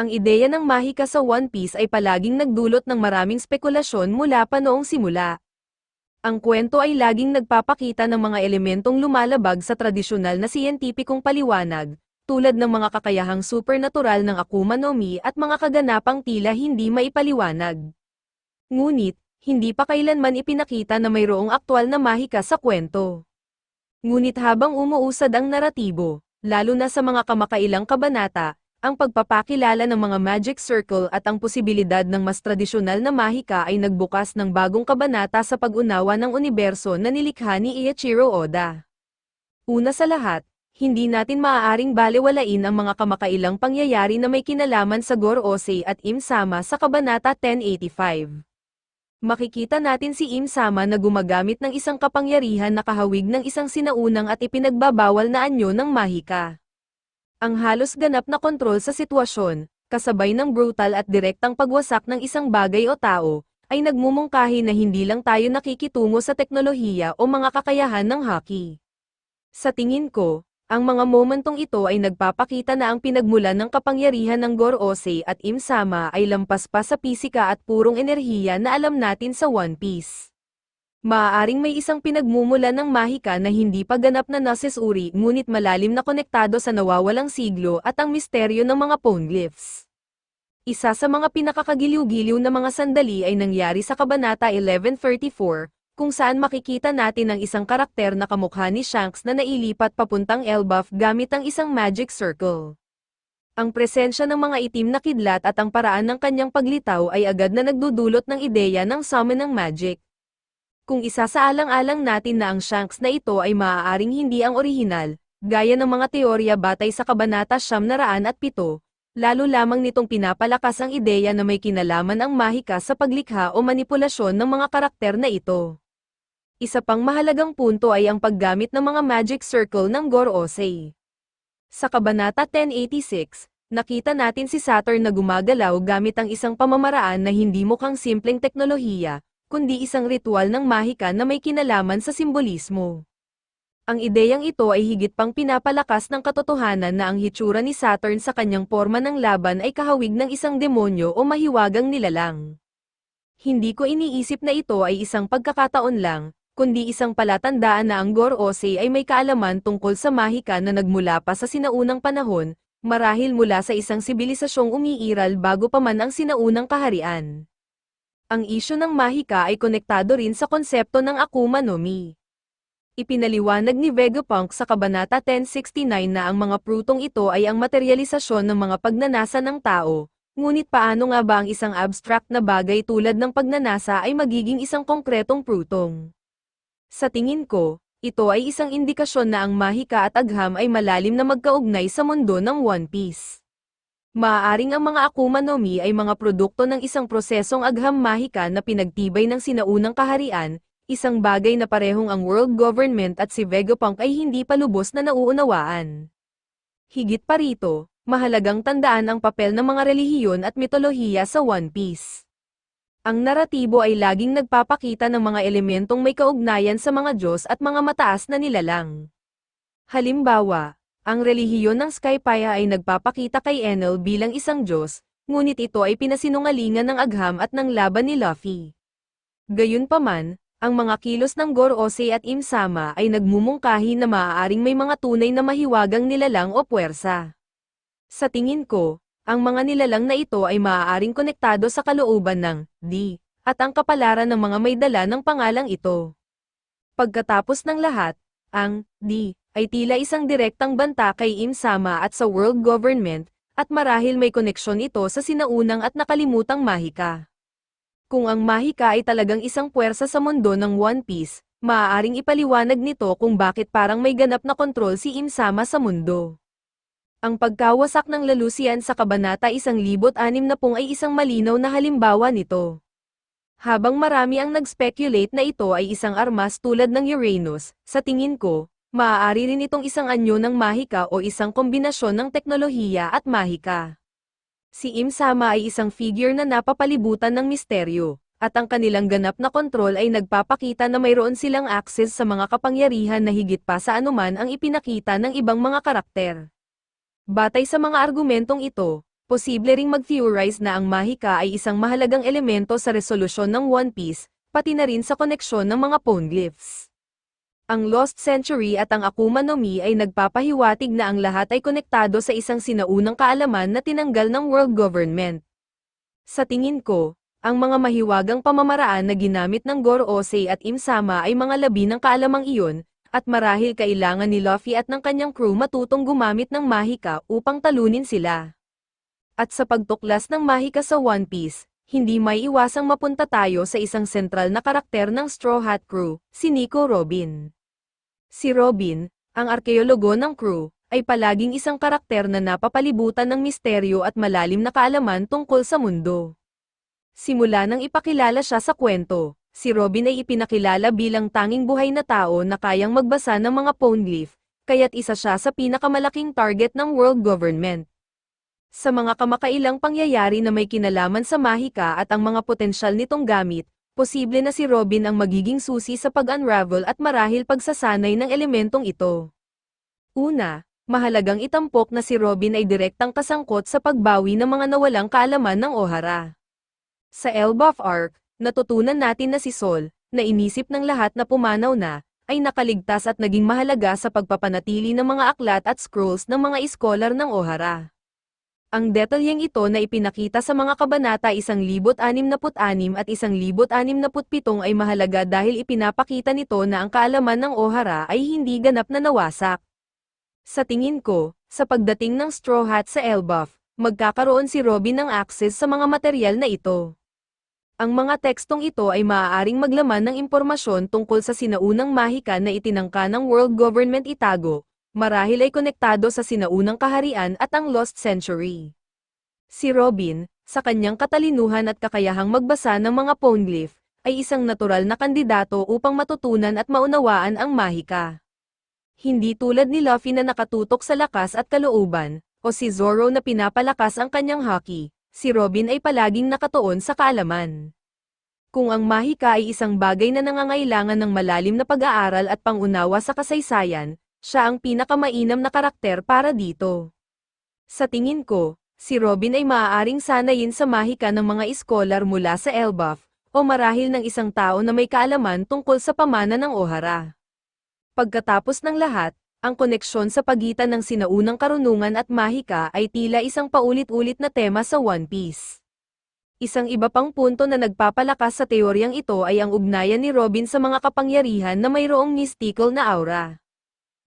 Ang ideya ng mahika sa One Piece ay palaging nagdulot ng maraming spekulasyon mula pa noong simula. Ang kwento ay laging nagpapakita ng mga elementong lumalabag sa tradisyonal na siyentipikong paliwanag, tulad ng mga kakayahang supernatural ng Akuma no Mi at mga kaganapang tila hindi maipaliwanag. Ngunit, hindi pa kailanman ipinakita na mayroong aktwal na mahika sa kwento. Ngunit habang umuusad ang naratibo, lalo na sa mga kamakailang kabanata, ang pagpapakilala ng mga Magic Circle at ang posibilidad ng mas tradisyonal na mahika ay nagbukas ng bagong kabanata sa pag-unawa ng universo na nilikha ni Eiichiro Oda. Una sa lahat, hindi natin maaaring balewalain ang mga kamakailang pangyayari na may kinalaman sa Gorosei at Im-sama sa Kabanata 1085. Makikita natin si Im-sama na gumagamit ng isang kapangyarihan na kahawig ng isang sinaunang at ipinagbabawal na anyo ng mahika. Ang halos ganap na kontrol sa sitwasyon, kasabay ng brutal at direktang pagwasak ng isang bagay o tao, ay nagmumungkahi na hindi lang tayo nakikitungo sa teknolohiya o mga kakayahan ng hockey. Sa tingin ko, ang mga momentong ito ay nagpapakita na ang pinagmulan ng kapangyarihan ng Gorosei at Im-sama ay lampas pa sa pisika at purong enerhiya na alam natin sa One Piece. Maaaring may isang pinagmumulan ng mahika na hindi pa ganap na noses uri ngunit malalim na konektado sa nawawalang siglo at ang misteryo ng mga poneglyphs. Isa sa mga pinakakagiliw-giliw na mga sandali ay nangyari sa Kabanata 1134, kung saan makikita natin ang isang karakter na kamukha ni Shanks na nailipat papuntang Elbaf gamit ang isang magic circle. Ang presensya ng mga itim na kidlat at ang paraan ng kanyang paglitaw ay agad na nagdudulot ng ideya ng summon ng magic. Kung isasaalang-alang natin na ang Shanks na ito ay maaaring hindi ang orihinal, gaya ng mga teorya batay sa Kabanata Siyam na Raan at Pito, lalo lamang nitong pinapalakas ang ideya na may kinalaman ang mahika sa paglikha o manipulasyon ng mga karakter na ito. Isa pang mahalagang punto ay ang paggamit ng mga magic circle ng Gorosei. Sa Kabanata 1086, nakita natin si Saturn na gumagalaw gamit ang isang pamamaraan na hindi mukhang simpleng teknolohiya, kundi isang ritual ng mahika na may kinalaman sa simbolismo. Ang ideyang ito ay higit pang pinapalakas ng katotohanan na ang hitsura ni Saturn sa kanyang forma ng laban ay kahawig ng isang demonyo o mahiwagang nilalang. Hindi ko iniisip na ito ay isang pagkakataon lang, kundi isang palatandaan na ang Gorosei ay may kaalaman tungkol sa mahika na nagmula pa sa sinaunang panahon, marahil mula sa isang sibilisasyong umiiral bago pa man ang sinaunang kaharian. Ang isyo ng mahika ay konektado rin sa konsepto ng Akuma no Mi. Ipinaliwanag ni Vegapunk sa Kabanata 1069 na ang mga prutong ito ay ang materialisasyon ng mga pagnanasa ng tao, ngunit paano nga ba ang isang abstract na bagay tulad ng pagnanasa ay magiging isang konkretong prutong? Sa tingin ko, ito ay isang indikasyon na ang mahika at agham ay malalim na magkaugnay sa mundo ng One Piece. Maaaring ang mga Akuma no Mi ay mga produkto ng isang prosesong agham mahika na pinagtibay ng sinaunang kaharian, isang bagay na parehong ang world government at si Vegapunk ay hindi pa lubos na nauunawaan. Higit pa rito, mahalagang tandaan ang papel ng mga relihiyon at mitolohiya sa One Piece. Ang naratibo ay laging nagpapakita ng mga elementong may kaugnayan sa mga Diyos at mga mataas na nilalang. Halimbawa, ang relihiyon ng Skypiea ay nagpapakita kay Enel bilang isang Diyos, ngunit ito ay pinasinungalingan ng agham at ng laban ni Luffy. Gayunpaman, ang mga kilos ng Gorosei at Imsama ay nagmumungkahi na maaaring may mga tunay na mahiwagang nilalang o puwersa. Sa tingin ko, ang mga nilalang na ito ay maaaring konektado sa kalooban ng D, at ang kapalaran ng mga may dala ng pangalang ito. Pagkatapos ng lahat, ang D ay tila isang direktang banta kay Imsama at sa world government, at marahil may koneksyon ito sa sinaunang at nakalimutang mahika. Kung ang mahika ay talagang isang puwersa sa mundo ng One Piece, maaaring ipaliwanag nito kung bakit parang may ganap na kontrol si Imsama sa mundo. Ang pagkawasak ng lalusian sa Kabanata 1060 ay isang malinaw na halimbawa nito. Habang marami ang nag-speculate na ito ay isang armas tulad ng Uranus, sa tingin ko, Maaari rin itong isang anyo ng mahika o isang kombinasyon ng teknolohiya at mahika. Si Im-sama ay isang figure na napapalibutan ng misteryo, at ang kanilang ganap na kontrol ay nagpapakita na mayroon silang access sa mga kapangyarihan na higit pa sa anuman ang ipinakita ng ibang mga karakter. Batay sa mga argumentong ito, posible ring mag-theorize na ang Mahika ay isang mahalagang elemento sa resolusyon ng One Piece, pati na rin sa koneksyon ng mga poneglyphs. Ang Lost Century at ang Akuma no Mi ay nagpapahiwatig na ang lahat ay konektado sa isang sinaunang kaalaman na tinanggal ng world government. Sa tingin ko, ang mga mahiwagang pamamaraan na ginamit ng Goro Osei at Imsama ay mga labi ng kaalamang iyon, at marahil kailangan ni Luffy at ng kanyang crew matutong gumamit ng mahika upang talunin sila. At sa pagtuklas ng mahika sa One Piece, hindi may iwasang mapunta tayo sa isang sentral na karakter ng Straw Hat Crew, si Nico Robin. Si Robin, ang arkeologo ng crew, ay palaging isang karakter na napapalibutan ng misteryo at malalim na kaalaman tungkol sa mundo. Simula nang ipakilala siya sa kwento, si Robin ay ipinakilala bilang tanging buhay na tao na kayang magbasa ng mga poneglyph, kaya't isa siya sa pinakamalaking target ng world government. Sa mga kamakailang pangyayari na may kinalaman sa mahika at ang mga potensyal nitong gamit, posible na si Robin ang magiging susi sa pag-unravel at marahil pagsasanay ng elementong ito. Una, mahalagang itampok na si Robin ay direktang kasangkot sa pagbawi ng mga nawalang kaalaman ng Ohara. Sa Elbaf Arc, natutunan natin na si Sol, na inisip ng lahat na pumanaw na, ay nakaligtas at naging mahalaga sa pagpapanatili ng mga aklat at scrolls ng mga iskolar ng Ohara. Ang detalyeng ito na ipinakita sa mga kabanata 1066 at 1067 ay mahalaga dahil ipinapakita nito na ang kaalaman ng Ohara ay hindi ganap na nawasak. Sa tingin ko, sa pagdating ng Straw Hat sa Elbaf, magkakaroon si Robin ng access sa mga material na ito. Ang mga tekstong ito ay maaaring maglaman ng impormasyon tungkol sa sinaunang mahika na itinangka ng world government itago, marahil ay konektado sa sinaunang kaharian at ang Lost Century. Si Robin, sa kanyang katalinuhan at kakayahang magbasa ng mga poneglyph, ay isang natural na kandidato upang matutunan at maunawaan ang mahika. Hindi tulad ni Luffy na nakatutok sa lakas at kalooban, o si Zoro na pinapalakas ang kanyang haki, si Robin ay palaging nakatuon sa kaalaman. Kung ang mahika ay isang bagay na nangangailangan ng malalim na pag-aaral at pangunawa sa kasaysayan, siya ang pinakamainam na karakter para dito. Sa tingin ko, si Robin ay maaaring sanayin sa mahika ng mga iskolar mula sa Elbaf, o marahil ng isang tao na may kaalaman tungkol sa pamana ng Ohara. Pagkatapos ng lahat, ang koneksyon sa pagitan ng sinaunang karunungan at mahika ay tila isang paulit-ulit na tema sa One Piece. Isang iba pang punto na nagpapalakas sa teoryang ito ay ang ugnayan ni Robin sa mga kapangyarihan na mayroong mystical na aura.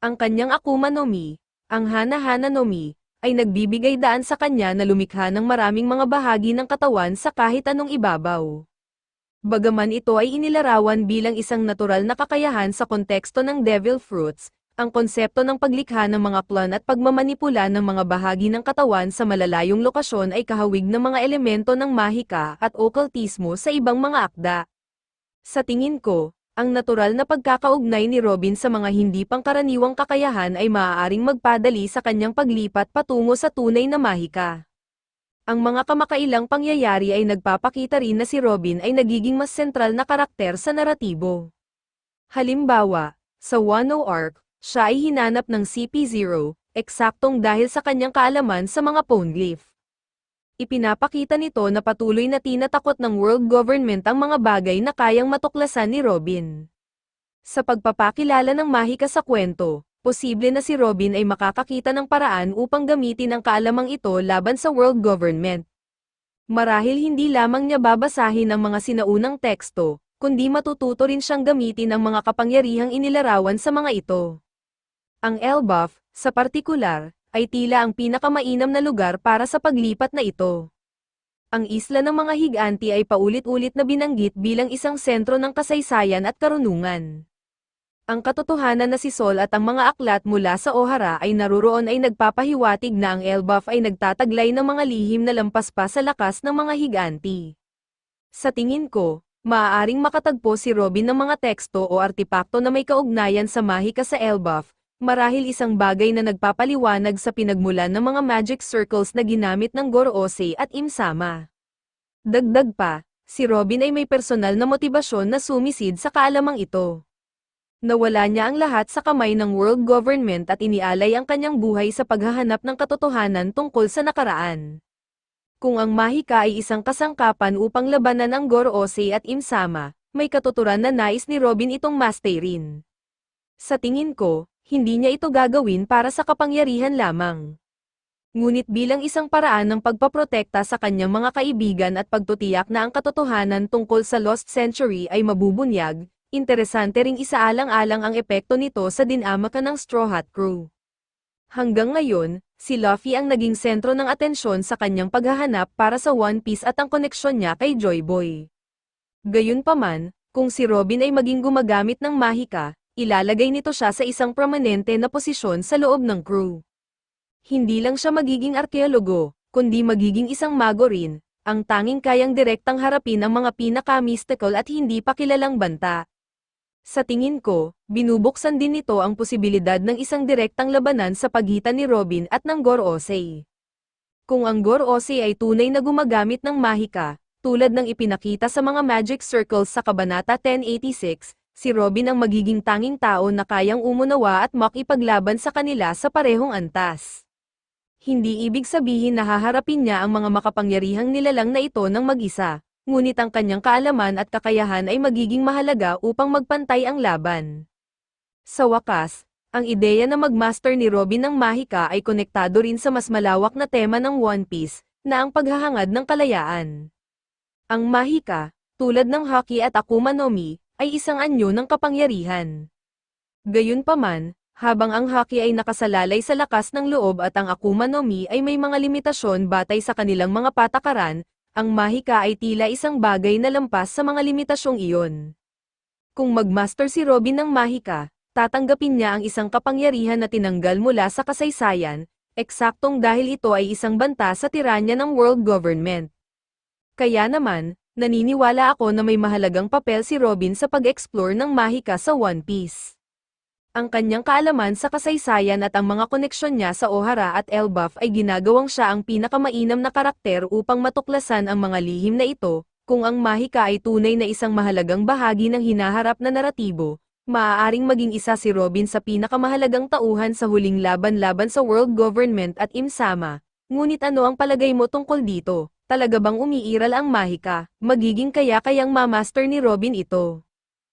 Ang kanyang Akuma no Mi, ang Hana-Hana no Mi, ay nagbibigay daan sa kanya na lumikha ng maraming mga bahagi ng katawan sa kahit anong ibabaw. Bagaman ito ay inilarawan bilang isang natural na kakayahan sa konteksto ng Devil Fruits, ang konsepto ng paglikha ng mga plan at pagmamanipula ng mga bahagi ng katawan sa malalayong lokasyon ay kahawig ng mga elemento ng mahika at okultismo sa ibang mga akda. Sa tingin ko, ang natural na pagkakaugnay ni Robin sa mga hindi pangkaraniwang kakayahan ay maaaring magpadali sa kanyang paglipat patungo sa tunay na mahika. Ang mga kamakailang pangyayari ay nagpapakita rin na si Robin ay nagiging mas sentral na karakter sa naratibo. Halimbawa, sa Wano Arc, siya ay hinanap ng CP0, eksaktong dahil sa kanyang kaalaman sa mga poneglyph. Ipinapakita nito na patuloy na tinatakot ng world government ang mga bagay na kayang matuklasan ni Robin. Sa pagpapakilala ng mahika sa kwento, posible na si Robin ay makakakita ng paraan upang gamitin ang kaalamang ito laban sa world government. Marahil hindi lamang niya babasahin ang mga sinaunang teksto, kundi matututo rin siyang gamitin ang mga kapangyarihang inilarawan sa mga ito. Ang Elbaf, sa partikular, ay tila ang pinakamainam na lugar para sa paglipat na ito. Ang isla ng mga higanti ay paulit-ulit na binanggit bilang isang sentro ng kasaysayan at karunungan. Ang katotohanan na si Sol at ang mga aklat mula sa Ohara ay naruroon ay nagpapahiwatig na ang Elbaf ay nagtataglay ng mga lihim na lampas pa sa lakas ng mga higanti. Sa tingin ko, maaaring makatagpo si Robin ng mga teksto o artipakto na may kaugnayan sa mahika sa Elbaf, marahil isang bagay na nagpapaliwanag sa pinagmulan ng mga magic circles na ginamit ng Goro Osei at Imsama. Dagdag pa, si Robin ay may personal na motibasyon na sumisid sa kaalamang ito. Nawala niya ang lahat sa kamay ng world government at inialay ang kanyang buhay sa paghahanap ng katotohanan tungkol sa nakaraan. Kung ang Mahika ay isang kasangkapan upang labanan ang Gorosei at Imsama, may katuturan na nais ni Robin itong masterin. Sa tingin ko, hindi niya ito gagawin para sa kapangyarihan lamang. Ngunit bilang isang paraan ng pagpaprotekta sa kanyang mga kaibigan at pagtutiyak na ang katotohanan tungkol sa Lost Century ay mabubunyag, interesante ring isaalang-alang ang epekto nito sa dinamakan ng Straw Hat Crew. Hanggang ngayon, si Luffy ang naging sentro ng atensyon sa kanyang paghahanap para sa One Piece at ang koneksyon niya kay Joy Boy. Gayunpaman, kung si Robin ay maging gumagamit ng mahika, ilalagay nito siya sa isang prominente na posisyon sa loob ng crew. Hindi lang siya magiging arkeologo, kundi magiging isang mago rin, ang tanging kayang direktang harapin ang mga pinaka-mystical at hindi pa kilalang banta. Sa tingin ko, binubuksan din nito ang posibilidad ng isang direktang labanan sa pagitan ni Robin at ng Gorosei. Kung ang Gorosei ay tunay na gumagamit ng mahika, tulad ng ipinakita sa mga magic circles sa Kabanata 1086, si Robin ang magiging tanging tao na kayang umunawa at makipaglaban sa kanila sa parehong antas. Hindi ibig sabihin na haharapin niya ang mga makapangyarihang nilalang na ito ng mag-isa, ngunit ang kanyang kaalaman at kakayahan ay magiging mahalaga upang magpantay ang laban. Sa wakas, ang ideya na magmaster ni Robin ng Mahika ay konektado rin sa mas malawak na tema ng One Piece, na ang paghahangad ng kalayaan. Ang Mahika, tulad ng Haki at Akuma no Mi, ay isang anyo ng kapangyarihan. Gayunpaman, habang ang Haki ay nakasalalay sa lakas ng loob at ang Akuma no Mi ay may mga limitasyon batay sa kanilang mga patakaran, ang Mahika ay tila isang bagay na lampas sa mga limitasyong iyon. Kung magmaster si Robin ng Mahika, tatanggapin niya ang isang kapangyarihan na tinanggal mula sa kasaysayan, eksaktong dahil ito ay isang banta sa tiranya ng world government. Kaya naman, naniniwala ako na may mahalagang papel si Robin sa pag-explore ng Mahika sa One Piece. Ang kanyang kaalaman sa kasaysayan at ang mga koneksyon niya sa Ohara at Elbaf ay ginagawang siya ang pinakamainam na karakter upang matuklasan ang mga lihim na ito, kung ang Mahika ay tunay na isang mahalagang bahagi ng hinaharap na naratibo, maaaring maging isa si Robin sa pinakamahalagang tauhan sa huling laban-laban sa world government at Imsama. Ngunit ano ang palagay mo tungkol dito? Talaga bang umiiral ang Mahika? Magiging kaya kayang mamaster ni Robin ito?